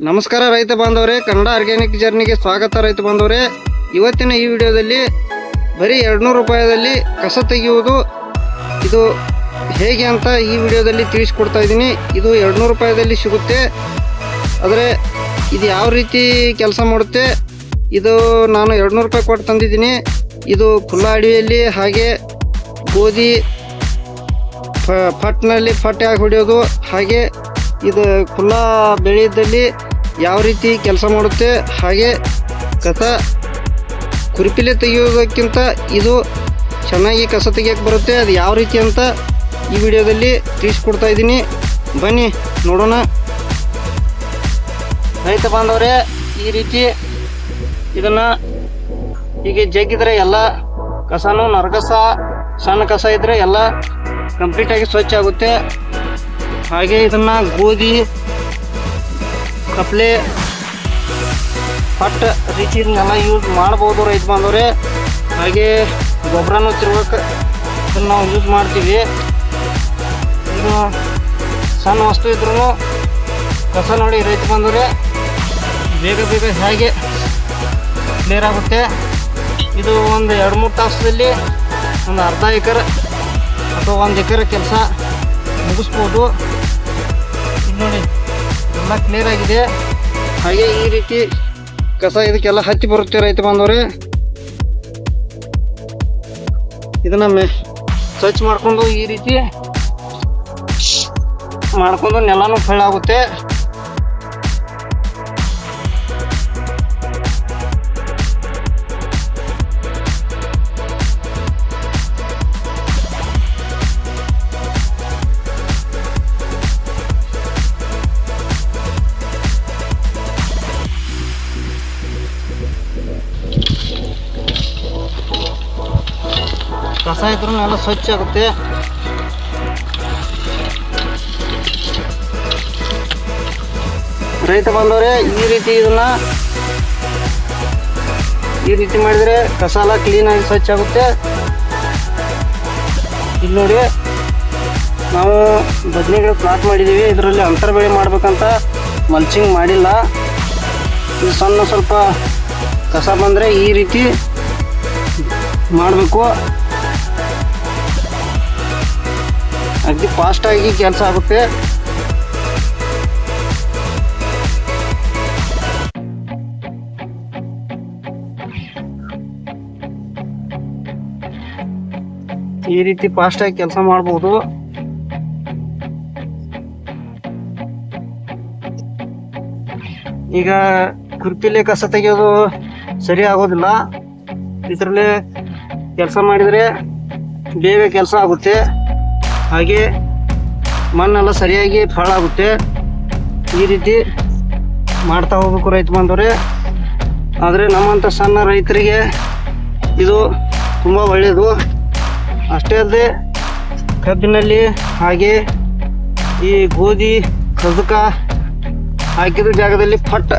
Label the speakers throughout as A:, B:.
A: ನಮಸ್ಕಾರ ರೈತ ಬಾಂಧವರೇ, ಕನ್ನಡ ಆರ್ಗ್ಯಾನಿಕ್ ಜರ್ನಿಗೆ ಸ್ವಾಗತ ರೈತ ಬಾಂಧವರೇ. ಇವತ್ತಿನ ಈ ವಿಡಿಯೋದಲ್ಲಿ ಬರೀ ಎರಡುನೂರು ರೂಪಾಯಿದಲ್ಲಿ ಕಸ ತೆಗೆಯುವುದು ಇದು ಹೇಗೆ ಅಂತ ಈ ವಿಡಿಯೋದಲ್ಲಿ ತಿಳಿಸ್ಕೊಡ್ತಾ ಇದ್ದೀನಿ. ಇದು ಎರಡುನೂರು ರೂಪಾಯಿದಲ್ಲಿ ಸಿಗುತ್ತೆ. ಆದರೆ ಇದು ಯಾವ ರೀತಿ ಕೆಲಸ ಮಾಡುತ್ತೆ? ಇದು ನಾನು ಎರಡುನೂರು ರೂಪಾಯಿ ಕೊಟ್ಟು ತಂದಿದ್ದೀನಿ. ಇದು ಖುಲ್ಲಾ ಅಡವಿಯಲ್ಲಿ ಹಾಗೆ ಗೋಧಿ ಪಟ್ನಲ್ಲಿ ಪಟ್ಟೆ ಹಾಕಿ ಹೊಡೆಯೋದು, ಹಾಗೆ ಇದು ಖುಲ್ಲಾ ಬೆಳೆಯದಲ್ಲಿ ಯಾವ ರೀತಿ ಕೆಲಸ ಮಾಡುತ್ತೆ, ಹಾಗೆ ಕಸ ಕುರುಪಿಲೆ ತೆಗೆಯೋದಕ್ಕಿಂತ ಇದು ಚೆನ್ನಾಗಿ ಕಸ ತೆಗಿಯೋಕ್ಕೆ ಬರುತ್ತೆ, ಅದು ಯಾವ ರೀತಿ ಅಂತ ಈ ವಿಡಿಯೋದಲ್ಲಿ ತಿಳಿಸ್ಕೊಡ್ತಾ ಇದ್ದೀನಿ. ಬನ್ನಿ, ನೋಡೋಣ. ರೈತ ಬಾಂಧವರೇ, ಈ ರೀತಿ ಇದನ್ನು ಹೀಗೆ ಜಗ್ಗಿದ್ರೆ ಎಲ್ಲ ಕಸನೂ ನರಗಸ ಸಣ್ಣ ಕಸ ಇದ್ರೆ ಎಲ್ಲ ಕಂಪ್ಲೀಟಾಗಿ ಸ್ವಚ್ಛ ಆಗುತ್ತೆ. ಹಾಗೆ ಇದನ್ನ ಗೋಧಿ, ಕಪ್ಲೆ ಪಟ್ ಇದನ್ನೆಲ್ಲ ಯೂಸ್ ಮಾಡ್ಬೋದು ರೈತ ಬಂದವ್ರೆ ಹಾಗೆ ಗೊಬ್ಬರನೂ ತಿರ್ಗಕ್ಕೆ ಇದನ್ನು ನಾವು ಯೂಸ್ ಮಾಡ್ತೀವಿ. ಇದು ಸಣ್ಣ ವಸ್ತು ಇದ್ರೂ ಕಸ ನೋಡಿ ರೈತ ಬಂದವ್ರೆ ಬೇಗ ಬೇಗ ಹೇಗೆ ಕ್ಲಿಯರ್ ಆಗುತ್ತೆ. ಇದು ಒಂದು ಎರಡು ಮೂರು ತಾಸದಲ್ಲಿ ಒಂದು ಅರ್ಧ ಎಕರೆ ಅಥವಾ ಒಂದು ಎಕರೆ ಕೆಲಸ ಮುಗಿಸ್ಬೋದು. ನೋಡಿ, ಎಲ್ಲ ಕ್ಲಿಯರ್ ಆಗಿದೆ. ಹಾಗೆ ಈ ರೀತಿ ಕಸ ಇದಕ್ಕೆಲ್ಲ ಹತ್ತಿ ಬರುತ್ತೆ ರೈತ ಬಂದವ್ರೆ ಇದನ್ನ ಮೆ, ಸ್ವಚ್ಛ ಮಾಡ್ಕೊಂಡು ಈ ರೀತಿ ಮಾಡ್ಕೊಂಡು ನೆಲನೂ ಆಗುತ್ತೆ ಕಸ ಇದ್ರೂ ಎಲ್ಲ ಸ್ವಚ್ಛ ಆಗುತ್ತೆ. ರೈತ ಬಂದವರೇ, ಈ ರೀತಿ ಇದನ್ನ ಈ ರೀತಿ ಮಾಡಿದ್ರೆ ಕಸ ಎಲ್ಲ ಕ್ಲೀನಾಗಿ ಸ್ವಚ್ಛ ಆಗುತ್ತೆ. ಇಲ್ಲಿ ನೋಡಿ, ನಾವು ಬದನೆಗಳು ಪ್ಲಾಟ್ ಮಾಡಿದ್ದೀವಿ ಇದರಲ್ಲಿ ಅಂತರ ಬೆಳೆ ಮಾಡ್ಬೇಕಂತ ಮಲ್ಚಿಂಗ್ ಮಾಡಿಲ್ಲ. ಇದು ಸಣ್ಣ ಸ್ವಲ್ಪ ಕಸ ಬಂದರೆ ಈ ರೀತಿ ಮಾಡಬೇಕು. ಅತಿ ಫಾಸ್ಟಾಗಿ ಕೆಲಸ ಆಗುತ್ತೆ. ಈ ರೀತಿ ಫಾಸ್ಟಾಗಿ ಕೆಲಸ ಮಾಡ್ಬೋದು. ಈಗ ಕುರ್ಪಿಲೆ ಕಸ ತೆಗೆಯೋದು ಸರಿ ಆಗೋದಿಲ್ಲ. ಇದರಲ್ಲಿ ಕೆಲಸ ಮಾಡಿದರೆ ಬೇಗ ಕೆಲಸ ಆಗುತ್ತೆ. ಹಾಗೆ ಮಣ್ಣೆಲ್ಲ ಸರಿಯಾಗಿ ಹಾಳಾಗುತ್ತೆ ಈ ರೀತಿ ಮಾಡ್ತಾ ಹೋಗ್ಬೇಕು ರೈತ ಬಂದವ್ರೆ. ಆದರೆ ನಮ್ಮಂಥ ಸಣ್ಣ ರೈತರಿಗೆ ಇದು ತುಂಬ ಒಳ್ಳೆಯದು ಅಷ್ಟೇ ಅಲ್ಲದೆ ಕಬ್ಬಿನಲ್ಲಿ ಹಾಗೆ ಈ ಗೋಧಿ ಕದುಕ ಹಾಕಿದ ಜಾಗದಲ್ಲಿ ಪಟ್ಟ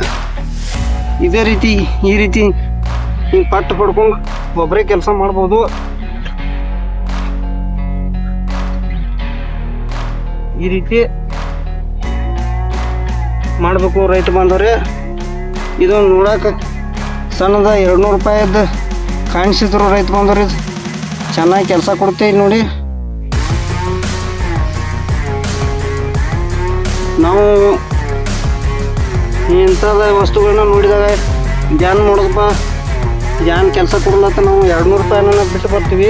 A: ಇದೇ ರೀತಿ ಈ ರೀತಿ ಈ ಪಟ್ಟು ಪಡ್ಕೊಂಡು ಒಬ್ಬರೇ ಕೆಲಸ ಮಾಡ್ಬೋದು. ಈ ರೀತಿ ಮಾಡಬೇಕು ರೈತ ಬಾಂಧವ್ರೆ. ಇದು ನೋಡಕ್ಕೆ ಸಣ್ಣದ ಎರಡು ನೂರು ರೂಪಾಯಿದ್ದು ಕಾಣಿಸಿದ್ರು ರೈತ ಬಾಂಧವ್ರಿ. ಚೆನ್ನಾಗಿ ಕೆಲಸ ಕೊಡ್ತೀವಿ ನೋಡಿ. ನಾವು ಇಂಥದ ವಸ್ತುಗಳನ್ನ ನೋಡಿದಾಗ ಜಾನ್ ನೋಡೋದಪ್ಪ ಜಾನ್ ಕೆಲಸ ಕೊಡಲತ್ತ ನಾವು ಎರಡು ನೂರು ರೂಪಾಯಿನ ಬಿಟ್ಟು ಬರ್ತೀವಿ.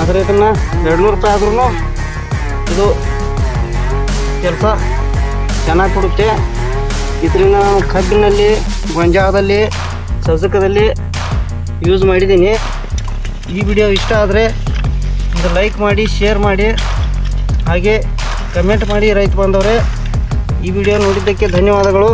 A: ಆದರೆ ಇದನ್ನು ಎರಡು ನೂರು ರೂಪಾಯಿ ಆದ್ರೂ ಇದು ಕೆಲಸ ಚೆನ್ನಾಗಿ ಕೊಡುತ್ತೆ. ಇದರಿಂದ ನಾನು ಕಬ್ಬಿನಲ್ಲಿ ಗೊಂಜಾಳದಲ್ಲಿ ಸಸಕದಲ್ಲಿ ಯೂಸ್ ಮಾಡಿದ್ದೀನಿ. ಈ ವಿಡಿಯೋ ಇಷ್ಟ ಆದರೆ ಒಂದು ಲೈಕ್ ಮಾಡಿ ಶೇರ್ ಮಾಡಿ, ಹಾಗೆ ಕಮೆಂಟ್ ಮಾಡಿ ರೈತ ಬಾಂಧವರೇ. ಈ ವಿಡಿಯೋ ನೋಡಿದ್ದಕ್ಕೆ ಧನ್ಯವಾದಗಳು.